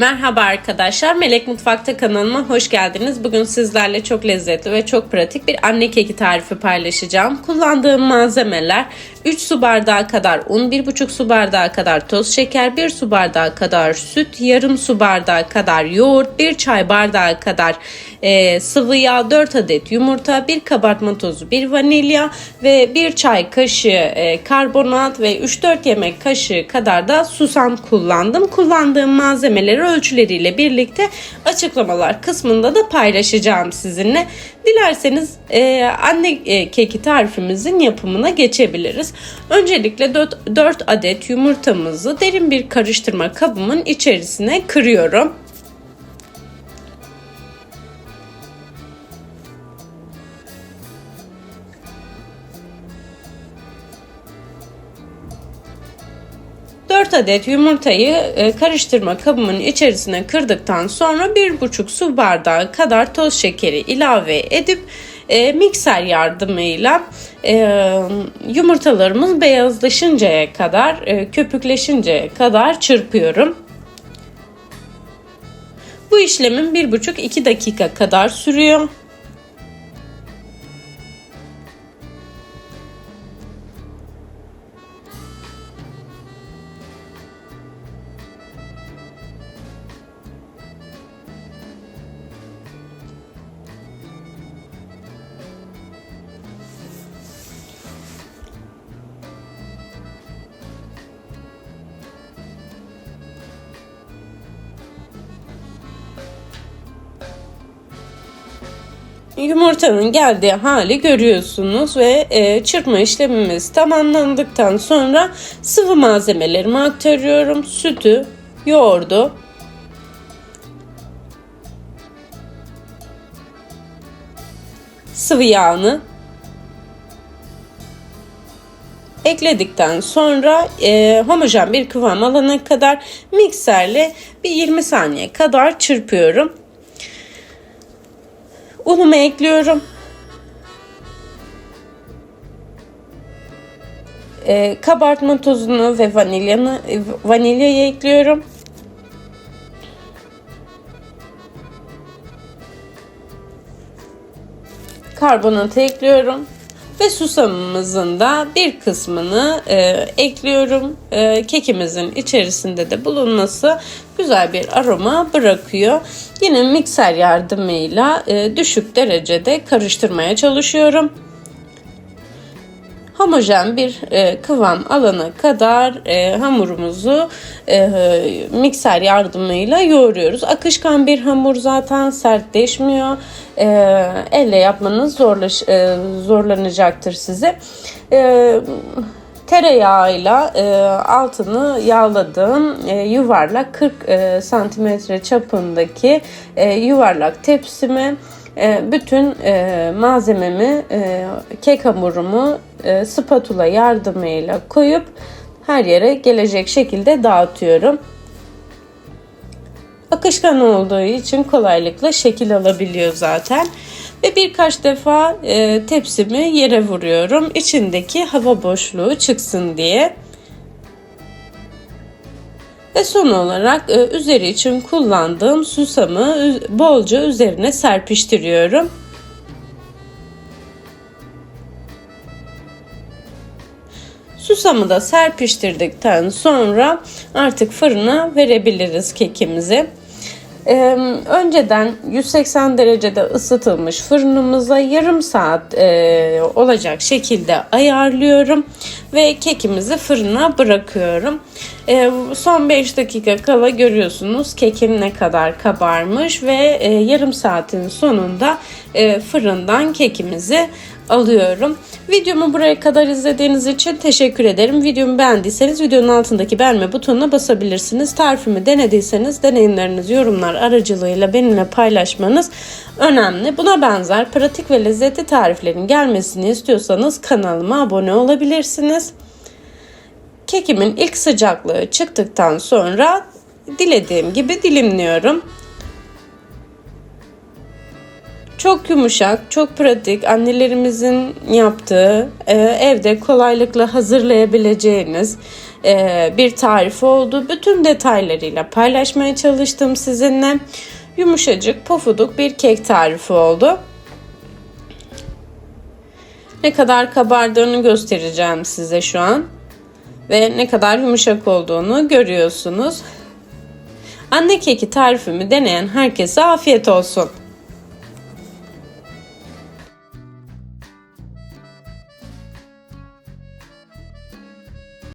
Merhaba arkadaşlar, Melek Mutfak'ta kanalıma hoş geldiniz. Bugün sizlerle çok lezzetli ve çok pratik bir anne keki tarifi paylaşacağım. Kullandığım malzemeler 3 su bardağı kadar un, 1,5 su bardağı kadar toz şeker, 1 su bardağı kadar süt, yarım su bardağı kadar yoğurt, 1 çay bardağı kadar e, sıvı yağ, 4 adet yumurta, 1 kabartma tozu, 1 vanilya ve 1 çay kaşığı e, karbonat ve 3-4 yemek kaşığı kadar da susam kullandım. Kullandığım malzemeleri ölçüleriyle birlikte açıklamalar kısmında da paylaşacağım sizinle. Dilerseniz e, anne e, keki tarifimizin yapımına geçebiliriz. Öncelikle 4, 4 adet yumurtamızı derin bir karıştırma kabımın içerisine kırıyorum. Dört adet yumurtayı e, karıştırma kabımın içerisine kırdıktan sonra 1,5 su bardağı kadar toz şekeri ilave edip e, mikser yardımıyla e, yumurtalarımız beyazlaşıncaya kadar, e, köpükleşinceye kadar çırpıyorum. Bu işlemin 1,5-2 dakika kadar sürüyor. Yumurtanın geldiği hali görüyorsunuz ve e, çırpma işlemimiz tamamlandıktan sonra sıvı malzemelerimi aktarıyorum. Sütü, yoğurdu, sıvı yağını ekledikten sonra e, homojen bir kıvam alana kadar mikserle bir 20 saniye kadar çırpıyorum. Unumu ekliyorum. Ee, kabartma tozunu ve vanilyanı, vanilyayı ekliyorum. Karbonatı ekliyorum ve susamımızın da bir kısmını e, ekliyorum. E, kekimizin içerisinde de bulunması güzel bir aroma bırakıyor. Yine mikser yardımıyla e, düşük derecede karıştırmaya çalışıyorum homojen bir e, kıvam alana kadar e, hamurumuzu e, mikser yardımıyla yoğuruyoruz. Akışkan bir hamur zaten sertleşmiyor. E, elle yapmanız zorlaş, e, zorlanacaktır size. E, tereyağıyla e, altını yağladığım e, yuvarlak 40 e, santimetre çapındaki e, yuvarlak tepsime e, bütün e, malzememi, e, kek hamurumu e, spatula yardımıyla koyup her yere gelecek şekilde dağıtıyorum. Akışkan olduğu için kolaylıkla şekil alabiliyor zaten. Ve birkaç defa tepsimi yere vuruyorum. İçindeki hava boşluğu çıksın diye. Ve son olarak e, üzeri için kullandığım susamı bolca üzerine serpiştiriyorum. Susamı da serpiştirdikten sonra artık fırına verebiliriz kekimizi. Ee, önceden 180 derecede ısıtılmış fırınımıza yarım saat e, olacak şekilde ayarlıyorum ve kekimizi fırına bırakıyorum. E, son 5 dakika kala görüyorsunuz kekim ne kadar kabarmış ve e, yarım saatin sonunda e, fırından kekimizi alıyorum. Videomu buraya kadar izlediğiniz için teşekkür ederim. Videomu beğendiyseniz videonun altındaki beğenme butonuna basabilirsiniz. Tarifimi denediyseniz deneyimlerinizi yorumlar aracılığıyla benimle paylaşmanız önemli. Buna benzer pratik ve lezzetli tariflerin gelmesini istiyorsanız kanalıma abone olabilirsiniz. Kekimin ilk sıcaklığı çıktıktan sonra dilediğim gibi dilimliyorum. Çok yumuşak, çok pratik, annelerimizin yaptığı, e, evde kolaylıkla hazırlayabileceğiniz e, bir tarif oldu. Bütün detaylarıyla paylaşmaya çalıştım sizinle. Yumuşacık, pofuduk bir kek tarifi oldu. Ne kadar kabardığını göstereceğim size şu an. Ve ne kadar yumuşak olduğunu görüyorsunuz. Anne keki tarifimi deneyen herkese afiyet olsun.